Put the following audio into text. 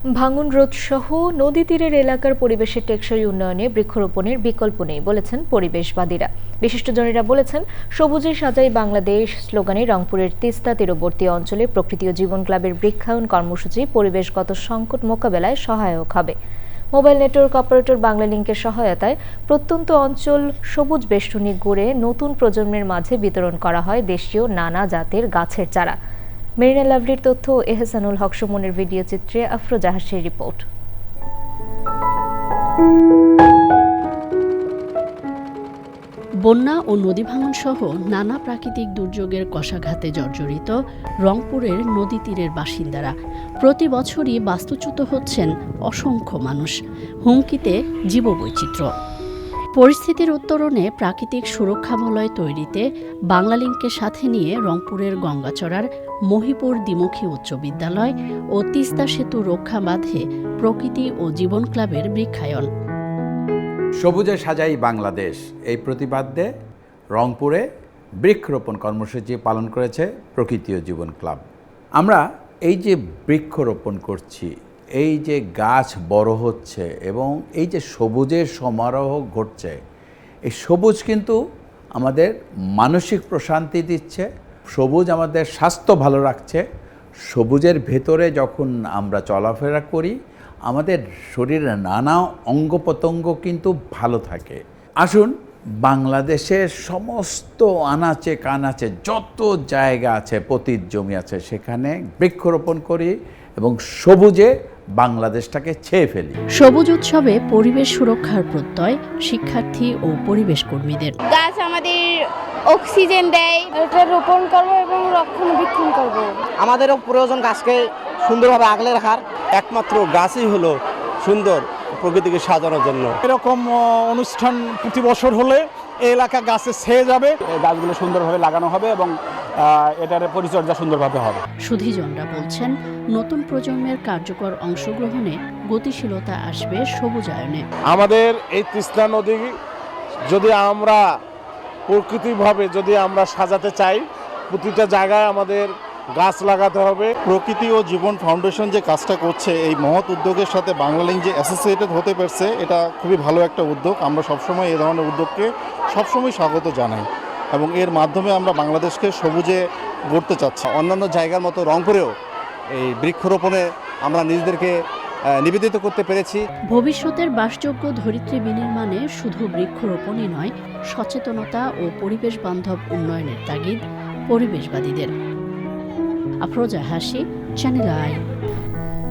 ভাঙন রোধ সহ নদী তীরের এলাকার পরিবেশের টেকসই উন্নয়নে বৃক্ষরোপণের বিকল্প নেই বলেছেন পরিবেশবাদীরা। বিশিষ্টজনেরা বলেছেন, সবুজে সাজাই বাংলাদেশ স্লোগানে রংপুরের তিস্তা তীরবর্তী অঞ্চলে প্রকৃতি ও জীবন ক্লাবের বৃক্ষায়ন কর্মসূচি পরিবেশগত সংকট মোকাবেলায় সহায়ক হবে। মোবাইল নেটওয়ার্ক অপারেটর বাংলা বাংলালিংকের সহায়তায় প্রত্যন্ত অঞ্চল সবুজ বেষ্টনী গড়ে নতুন প্রজন্মের মাঝে বিতরণ করা হয় দেশীয় নানা জাতের গাছের চারা। মেরিনা লাভলির তথ্য, এহসানুল হক সুমনের ভিডিও চিত্রে আফরোজাহাসের রিপোর্ট। বন্যা ও নদী ভাঙন সহ নানা প্রাকৃতিক দুর্যোগের কষাঘাতে জর্জরিত রংপুরের নদী তীরের বাসিন্দারা। প্রতি বছরই বাস্তুচ্যুত হচ্ছেন অসংখ্য মানুষ। হুমকিতে জীববৈচিত্র্য। পরিস্থিতির উত্তরণে প্রাকৃতিক সুরক্ষা বলয় তৈরিতে বাংলালিংককে সাথে নিয়ে রংপুরের গঙ্গাচড়ার মহিপুর দ্বিমুখী উচ্চ বিদ্যালয় ও তিস্তা সেতু রক্ষা বাঁধে প্রকৃতি ও জীবন ক্লাবের বৃক্ষায়ন। সবুজে সাজাই বাংলাদেশ। এই প্রতিবাদ্যে রংপুরে বৃক্ষরোপণ কর্মসূচি পালন করেছে প্রকৃতি ও জীবন ক্লাব। আমরা এই যে বৃক্ষরোপণ করছি এই যে গাছ বড় হচ্ছে এবং এই যে সবুজের সমারোহ ঘটছে, এই সবুজ কিন্তু আমাদের মানসিক প্রশান্তি দিচ্ছে, সবুজ আমাদের স্বাস্থ্য ভালো রাখছে। সবুজের ভেতরে যখন আমরা চলাফেরা করি, আমাদের শরীরের নানা অঙ্গ প্রত্যঙ্গ কিন্তু ভালো থাকে। আসুন, বাংলাদেশের সমস্ত আনাচে কানাচে যত জায়গা আছে পতিত জমি আছে, সেখানে বৃক্ষরোপণ করি এবং সবুজে বাংলাদেশটাকে ছেয়ে ফেলি। সবুজ উৎসবে পরিবেশ সুরক্ষার প্রত্যয় শিক্ষার্থী ও পরিবেশ কর্মীদের। গাছ আমাদের অক্সিজেন দেয়। এটা রোপণ করব এবং রক্ষণাবেক্ষণ করব। আমাদেরও প্রয়োজন গাছকে সুন্দরভাবে আগলে রাখার। একমাত্র গাছই হলো সুন্দর প্রকৃতিকে সাজানোর জন্য। এরকম অনুষ্ঠান প্রতি বছর হলে এলাকা গাছে ছেয়ে যাবে। গাছগুলো সুন্দরভাবে লাগানো হবে এবং এটার পরিচর্যা সুন্দরভাবে হবে। সুধীজনরা বলছেন নতুন প্রজন্মের কার্যকর অংশগ্রহণে গতিশীলতা আসবে সবুজায়নে। আমাদের এই তিস্তা নদী যদি আমরা প্রকৃতিভাবে যদি আমরা সাজাতে চাই প্রতিটা জায়গায় আমাদের গাছ লাগাতে হবে। প্রকৃতি ও জীবন ফাউন্ডেশন যে কাজটা করছে এই মহৎ উদ্যোগের সাথে বাংলালিংক যে অ্যাসোসিয়েটেড হতে পারছে এটা খুবই ভালো একটা উদ্যোগ। আমরা সবসময় এই ধরনের উদ্যোগকে সবসময় স্বাগত জানাই। এবং এর মাধ্যমে আমরা বাংলাদেশকে সবুজে গড়তে চাচ্ছি। অন্যান্য জায়গার মতো রংপুরেও এই বৃক্ষরোপণে আমরা নিজেদেরকে নিবেদিত করতে পেরেছি। ভবিষ্যতের বাসযোগ্য ধরিত্রী বিনির্মাণে শুধু বৃক্ষরোপণই নয়, সচেতনতা ও পরিবেশ বান্ধব উন্নয়নের তাগিদ পরিবেশবাদীদের। আফরোজা হাসি চ্যানেল আই